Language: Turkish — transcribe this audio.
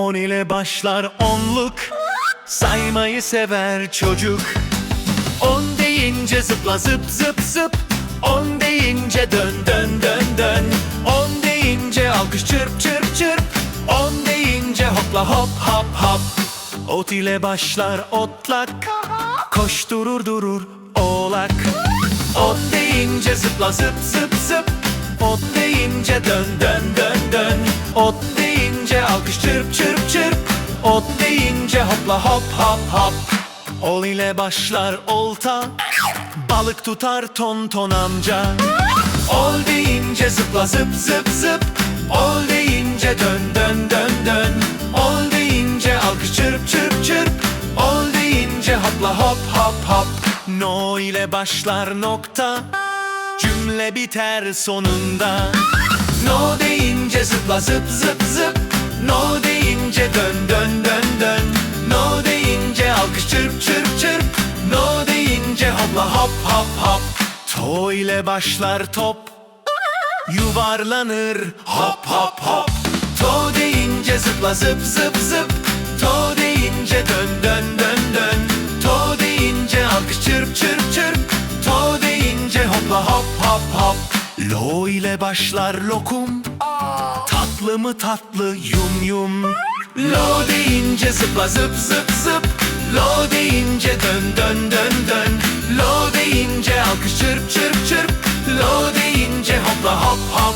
On ile başlar onluk. Saymayı sever çocuk. On deyince zıpla zıp zıp zıp. On deyince dön dön dön dön. On deyince alkış çırp çırp çırp. On deyince hopla hop hop hop. Ot ile başlar otlak. Koşturur durur oğlak. Ot deyince zıpla zıp zıp zıp. Ot deyince dön dön dön dön. Ot deyince alkış çırp çırp Ot deyince hopla hop hop hop. Ol ile başlar olta Balık tutar ton ton amca. Ol deyince zıpla zıp zıp zıp. Ol deyince dön dön dön dön. Ol deyince alkış çırp çırp çırp. Ol deyince hopla hop hop hop. No ile başlar nokta Cümle biter sonunda. No deyince zıpla zıp zıp zıp. No deyince dön dön To ile başlar top Yuvarlanır. Hop hop hop. To deyince zıpla zıp zıp zıp. To deyince dön dön dön dön. To deyince alkış çırp çırp çırp. To deyince hopla hop hop hop. Lo ile başlar lokum Tatlı mı tatlı yum yum. Lo deyince zıpla zıp zıp zıp hop hop hop